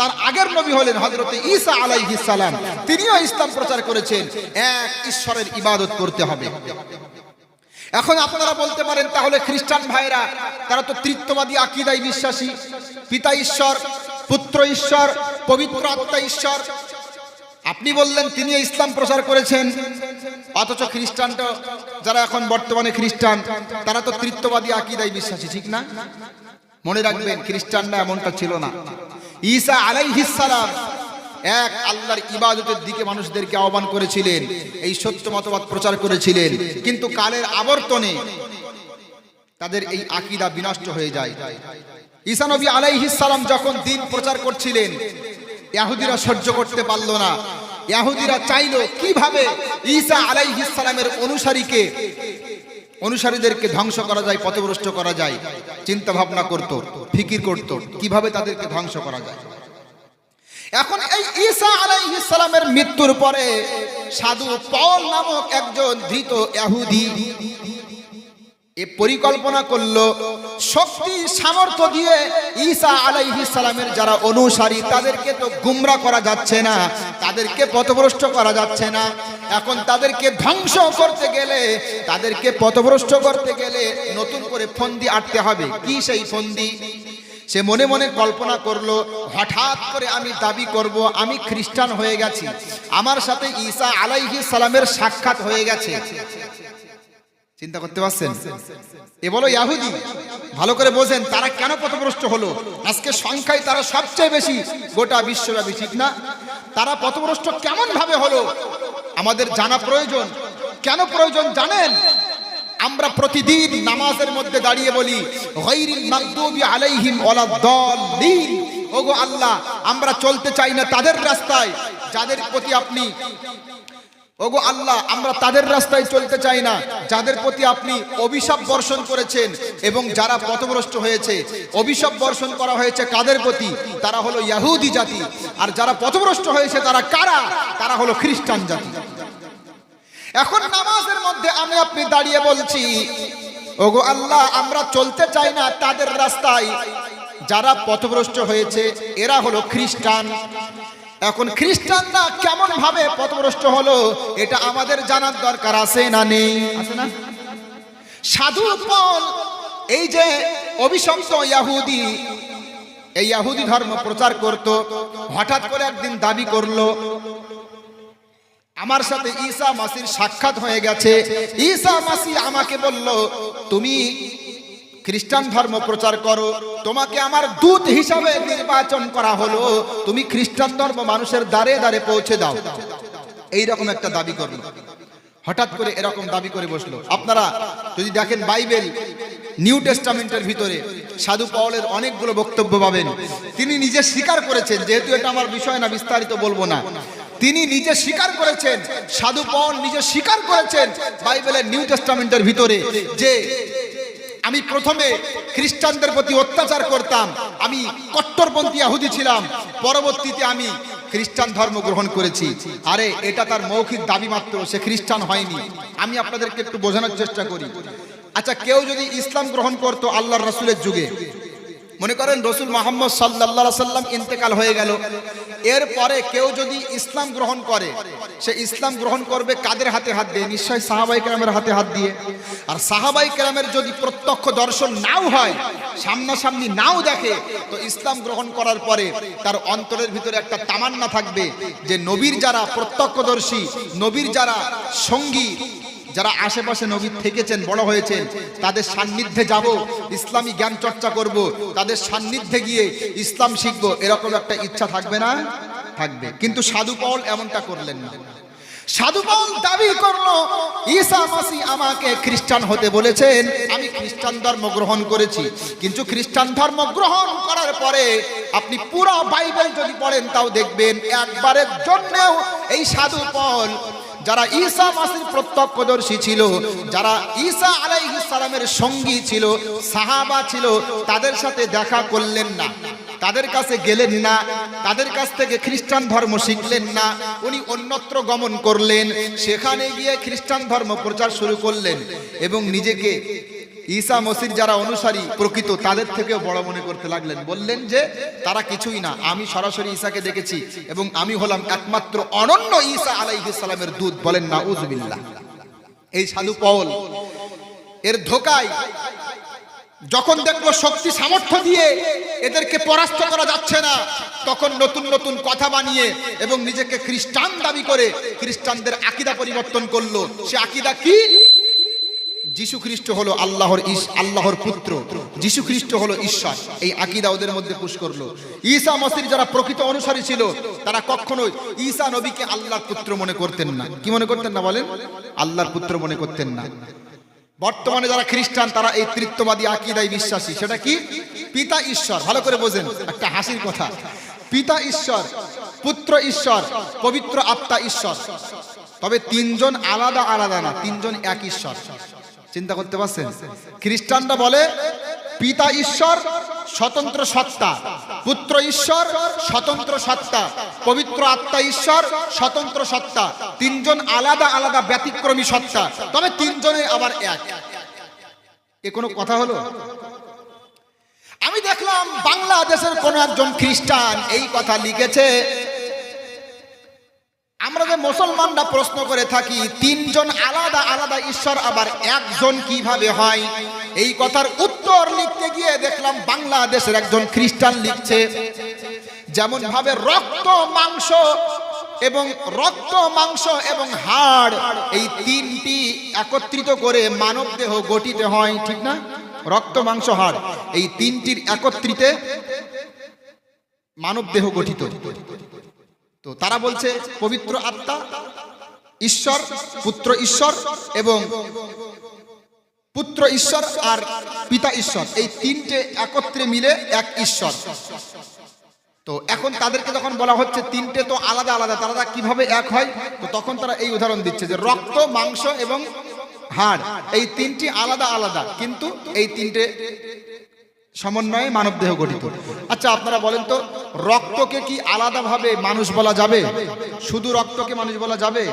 তার আগের নবী হলেন হজরত ঈসা আলাইহিস সালাম। তিনিও ইসলাম প্রচার করেছেন। এক ঈশ্বরের ইবাদত করতে হবে। এখন আপনারা বলতে পারেন, তাহলে খ্রিস্টান ভাইরা, তারা তো তৃত্ববাদী, আকিদায় বিশ্বাসী। পিতা ঈশ্বর, পুত্র ঈশ্বর, পবিত্র আত্মা ঈশ্বর। আপনি বললেন তিনি ইসলাম প্রচার করেছেন। অথচ খ্রিস্টানটা যারা এখন বর্তমানে খ্রিস্টান, তারা তো তৃত্ববাদী, আকিদায় বিশ্বাসী, ঠিক না? মনে রাখবেন, খ্রিস্টানরা এমনটা ছিল না। ঈসা আলাইহিস সালাম এক আল্লাহর ইবাদতের দিকে মানুষদেরকে আহ্বান করেছিলেন, এই সত্য মতবাদ প্রচার করেছিলেন, কিন্তু কালের আবর্তনে তাদের এই আকিদা বিনষ্ট হয়ে যায়। ঈসা নবী আলাইহিসসালাম যখন দিন প্রচার করছিলেন ইহুদিরা সহ্য করতে পারল না। ইহুদিরা চাইলো, কীভাবে ঈসা আলাইহিস সালামের অনুসারীকে অনুসারীদেরকে ধ্বংস করা যায়, পথভ্রষ্ট করা যায় চিন্তা ভাবনা করত, ফিকির করত, কীভাবে তাদেরকে ধ্বংস করা যায়? এখন এই ঈসা সালামের মৃত্যুর পরে সাধু পল নামক একজন ধৃত ইহুদি এ পরিকল্পনা করল। শক্তি, সামর্থ্য দিয়ে ঈসা আলাইহিস সালামের যারা অনুসারী, তাদেরকে তো গুমরা করা যাচ্ছে না, তাদেরকে পথভ্রষ্ট করা যাচ্ছে না। এখন তাদেরকে ধ্বংস করতে গেলে, তাদেরকে পথভ্রষ্ট করতে গেলে নতুন করে ফন্দি আটতে হবে। কি সেই ফন্দি? সে মনে মনে কল্পনা করল, হঠাৎ করে আমি দাবি করব, আমি খ্রিস্টান হয়ে গেছি। আমার সাথে ঈসা আলাইহিস সালামের সাক্ষাৎ হয়ে গেছে। চিন্তা করতে পারছেন? এ বলো ইয়াহুদি, ভালো করে বোঝেন, তারা কেন পথভ্রষ্ট হলো? আজকে সংখ্যায় তারা সবচেয়ে বেশি, গোটা বিশ্বব্যাপী, ঠিক না? তারা পথভ্রষ্ট কেমন ভাবে হলো? আমাদের জানা প্রয়োজন। কেন প্রয়োজন জানেন? আমরা প্রতিদিন নামাজের মধ্যে দাঁড়িয়ে বলি আলাইহিম ওগো আল্লাহ, আমরা চলতে চাই না তাদের রাস্তায়। যাদের প্রতি আপনি ওগো আল্লাহ, আমরা তাদের রাস্তায় চলতে চাই না। যাদের প্রতি আপনি অভিশাপ বর্ষণ করেছেন এবং যারা পথভ্রষ্ট হয়েছে, অভিশাপ বর্ষণ করা হয়েছে কাদের প্রতি? তারা হলো ইয়াহুদি জাতি। আর যারা পথভ্রষ্ট হয়েছে, তারা কারা? তারা হলো খ্রিস্টান জাতি। এখন নামাজের মধ্যে আমি আপনি দাঁড়িয়ে বলছি, ওগো আল্লাহ, আমরা চলতে চাই না তাদের রাস্তায়। যারা পথভ্রষ্ট হয়েছে, এরা হলো খ্রিস্টান। এখন খ্রিস্টানরা কেমন ভাবে পথভ্রষ্ট হলো এটা আমাদের জানার দরকার আছে না নেই? সাধু পল এই যে অভিশপ্ত ইয়াহুদি এই ইয়াহুদি ধর্ম প্রচার করত হঠাৎ করে একদিন দাবি করল আমার সাথে ঈসা মাসির সাক্ষাৎ হয়ে গেছে। ঈসা মাসি আমাকে বলল তুমি খ্রিস্টান ধর্ম প্রচার করো। তোমাকে আমার দূত হিসাবে নির্বাচন করা হলো। তুমি খ্রিস্টান ধর্ম মানুষের দ্বারে দ্বারে পৌঁছে দাও। এই রকম একটা দাবি করল। হঠাৎ করে এরকম দাবি করে বসল। আপনারা যদি দেখেন বাইবেল, নিউ টেস্টামেন্টের ভিতরে সাধু পাওলের অনেকগুলো বক্তব্য পাবেন। তিনি নিজে স্বীকার করেছেন, যেহেতু এটা আমার বিষয় না, বিস্তারিত বলব না। তিনি নিজে স্বীকার করেছেন, সাধু পল নিজে স্বীকার করেছেন বাইবেলের নিউ টেস্টামেন্টের ভিতরে যে আমি প্রথমে খ্রিস্টানদের প্রতি অত্যাচার করতাম। আমি কট্টরপন্থী আহুদি ছিলাম। পরবর্তীতে আমি খ্রিস্টান ধর্ম গ্রহণ করেছি। আরে, এটা তার মৌখিক দাবি মাত্র, সে খ্রিস্টান হয়নি। আমি আপনাদেরকে একটু বোঝানোর চেষ্টা করি। আচ্ছা কেউ যদি ইসলাম গ্রহণ করতো আল্লাহর রসুলের যুগে মনে করেন রসুল মোহাম্মদ সাল্লাহ সাল্লাম ইন্তেকাল হয়ে গেল। এরপরে কেউ যদি ইসলাম গ্রহণ করে, সে ইসলাম গ্রহণ করবে কাদের হাতে হাত দিয়ে? নিশ্চয় সাহাবাই কেরামের হাতে হাত দিয়ে। আর সাহাবাই কেরামের যদি প্রত্যক্ষ দর্শন নাও হয়, সামনাসামনি নাও দেখে, তো ইসলাম গ্রহণ করার পরে তার অন্তরের ভিতরে একটা তামান্না থাকবে যে নবীর যারা প্রত্যক্ষদর্শী, নবীর যারা সঙ্গী যারা আশেপাশে নবী থেকেছেন, বড় হয়েছেন, তাদের সান্নিধ্যে যাব, ইসলামী জ্ঞান চর্চা করব, তাদের সান্নিধ্যে গিয়ে ইসলাম শিখব, এরকম একটা ইচ্ছা থাকবে না? থাকবে। কিন্তু সাধু পাউল এমনটা করলেন না। সাধু পাউল দাবি করল, ঈসা মাসি আমাকে খ্রিস্টান হতে বলেছেন, আমি খ্রিস্টান ধর্ম গ্রহণ করেছি। কিন্তু খ্রিস্টান ধর্ম গ্রহণ করার পরে আপনি পুরো বাইবেল যদি পড়েন, তাও দেখবেন একবারের জন্যও এই সাধু পাউল যারা ঈসা মাসির প্রত্যক্ষদর্শী ছিল, যারা ঈসা সালামের সঙ্গী ছিল, সাহাবা ছিল, তাদের সাথে দেখা করলেন না। তাদের কাছে গেলেন না, তাদের কাছ থেকে খ্রিস্টান ধর্ম শিখলেন না, উনি অন্যত্র গমন করলেন, সেখানে গিয়ে খ্রিস্টান ধর্ম প্রচার শুরু করলেন এবং নিজেকে ঈসা মসির যারা অনুসারী প্রকৃত, তাদের থেকেও বড় মনে করতে লাগলেন। বললেন যে, তারা কিছুই না, আমি সরাসরি ঈসাকে দেখেছি এবং আমি হলাম একমাত্র অনন্য ঈসা আলাইহিস সালামের দূত বলেন না উজবিল্লাহ এই সাধু পল, এর ধোকায় যখন দেখল শক্তি সামর্থ্য দিয়ে এদেরকে পরাস্ত করা যাচ্ছে না, তখন নতুন নতুন কথা বানিয়ে এবং নিজেকে খ্রিস্টান দাবি করে খ্রিস্টানদের আকিদা পরিবর্তন করল। সে আকিদা কি? যিশু খ্রিস্ট হলো আল্লাহর ইস, আল্লাহর পুত্র। যিশু খ্রিস্ট হলো ঈশ্বর। এই আকিদা ওদের মধ্যে পুশ করল। ঈসা মসির যারা প্রকৃত অনুসারী ছিল, তারা কখনোই ঈসা নবীকে আল্লাহর পুত্র মনে করতেন না। কি মনে করতেন না বলেন? আল্লাহর পুত্র মনে করতেন না। বর্তমানে যারা খ্রিস্টান, তারা এই তৃত্ববাদী আকিদায় বিশ্বাসী। সেটা কি? পিতা ঈশ্বর। ভালো করে বোঝেন, একটা হাসির কথা। পিতা ঈশ্বর, পুত্র ঈশ্বর, পবিত্র আত্মা ঈশ্বর। তবে তিনজন আলাদা আলাদা না, তিনজন এক ঈশ্বর। চিন্তা করতে পারছেন? খ্রিস্টানরা বলে, পিতা ঈশ্বর, স্বতন্ত্র সত্তা। পুত্র ঈশ্বর, স্বতন্ত্র সত্তা। পবিত্র আত্মা ঈশ্বর, স্বতন্ত্র সত্তা। তিনজন আলাদা আলাদা ব্যতিক্রমী সত্তা। তবে তিনজনে আবার এক। এ কোনো কথা হলো? আমি দেখলাম বাংলাদেশের কোন একজন খ্রিস্টান এই কথা লিখেছে আমরা যে মুসলমানরা প্রশ্ন করে থাকি, তিনজন আলাদা আলাদা ঈশ্বর, আবার একজন কীভাবে হয়? এই কথার উত্তর লিখতে গিয়ে দেখলাম বাংলাদেশের একজন খ্রিস্টান লিখছে যেমন ভাবে রক্ত, মাংস এবং রক্ত, মাংস এবং হাড় এই তিনটি একত্রিত করে মানব দেহ গঠিত হয়, ঠিক না? রক্ত, মাংস, হাড় এই তিনটির একত্রিতে মানব দেহ গঠিত। তো তারা বলছে, পবিত্র আত্মা, ঈশ্বর, পুত্র ঈশ্বর এবং পুত্র ঈশ্বর আর পিতা ঈশ্বর। এই তিনটে একত্রে মিলে এক ঈশ্বর। তো এখন তাদেরকে যখন বলা হচ্ছে তিনটে তো আলাদা আলাদা, তারা কীভাবে এক হয়, তো তখন তারা এই উদাহরণ দিচ্ছে যে রক্ত, মাংস এবং হাড়, এই তিনটি আলাদা আলাদা, কিন্তু এই তিনটে সমন্বয়ে মানব দেহ গঠিত। আচ্ছা আপনারা বলেন তো, রক্তকে কি আলাদাভাবে মানুষ বলা যাবে? শুধু রক্তকে মানুষ বলা যাবে?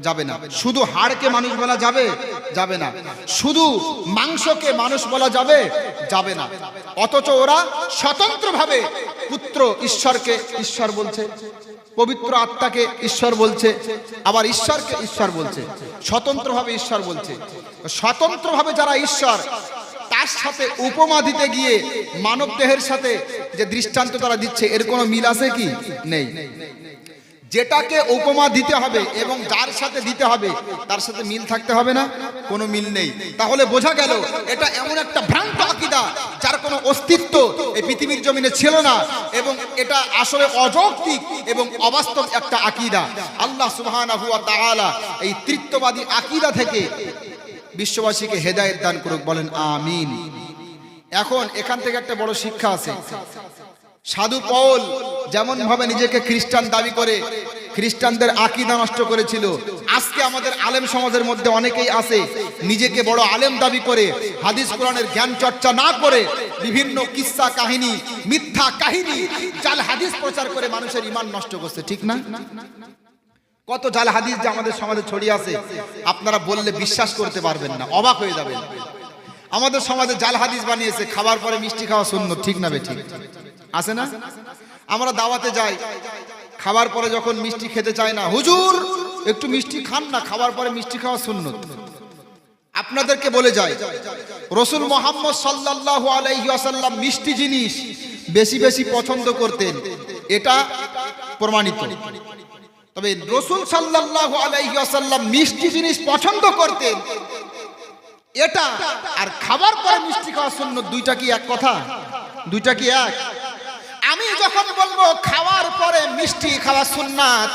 যাবে না। শুধু হাড়কে মানুষ বলা যাবে? যাবে না। শুধু মাংসকে মানুষ বলা যাবে? যাবে না। অথচ ওরা স্বতন্ত্রভাবে পুত্র ঈশ্বরকে ঈশ্বর বলছে, পবিত্র আত্মাকে ঈশ্বর বলছে, আবার ঈশ্বরকে ঈশ্বর বলছে। স্বতন্ত্রভাবে ঈশ্বর বলছে। স্বতন্ত্রভাবে যারা ঈশ্বর তার সাথে উপমা দিতে গিয়ে মানব দেহের সাথে যে দৃষ্টান্ত তারা দিচ্ছে, এর কোনো মিল আছে কি? নেই। যেটাকে উপমা দিতে হবে এবং যার সাথে দিতে হবে, তার সাথে মিল থাকতে হবে না? কোনো মিল নেই। তাহলে বোঝা গেল, এটা এমন একটা ভ্রান্ত আকিদা যার কোনো অস্তিত্ব এই পৃথিবীর জমিনে ছিল না এবং এটা আসলে অযৌক্তিক এবং অবাস্তব একটা আকিদা। আল্লাহ তাআলা এই তৃত্ববাদী আকিদা থেকে বিশ্ববাসীকে হেদায়েত দান করুক, বলেন আমিন। এখন এখান থেকে একটা বড় শিক্ষা আছে। সাধু পৌল যেমন ভাবে নিজেকে খ্রিস্টান দাবি করে, খ্রিস্টানদের আকিদা নষ্ট করেছিল, আজকে আমাদের আলেম সমাজের মধ্যে অনেকেই আছে, নিজেকে বড় আলেম দাবি করে, হাদিস কোরআনের জ্ঞান চর্চা না করে, বিভিন্ন কিস্সা কাহিনী, মিথ্যা কাহিনী জাল হাদিস প্রচার করে মানুষের ইমান নষ্ট করছে, ঠিক না? কত জাল হাদিস যে আমাদের সমাজে ছড়িয়ে আছে, আপনারা বললে বিশ্বাস করতে পারবেন না, অবাক হয়ে যাবেন। আমাদের সমাজে জাল হাদিস বানিয়েছে, খাবার পরে মিষ্টি খাওয়া শূন্য ঠিক না বে ঠিক আছে না? আমরা দাওয়াতে যাই, খাবার পরে যখন মিষ্টি খেতে চায় না, হুজুর, একটু মিষ্টি খান না, খাবার পরে মিষ্টি খাওয়া শূন্য আপনাদেরকে বলে যাই, রসুল মোহাম্মদ সাল্লাল্লাহু আলাইহি ওয়াসাল্লাম মিষ্টি জিনিস বেশি বেশি পছন্দ করতেন, এটা প্রমাণিত। তবে রসুল সাল্লাহ আলাইসাল্লাম মিষ্টি জিনিস পছন্দ করতেন। এটা আর খাবার পরে মিষ্টি খাওয়ার শূন্য দুইটা কি এক কথা? দুইটা কি এক? আমি যখন বলব খাওয়ার পরে মিষ্টি খাওয়া সুন্নাত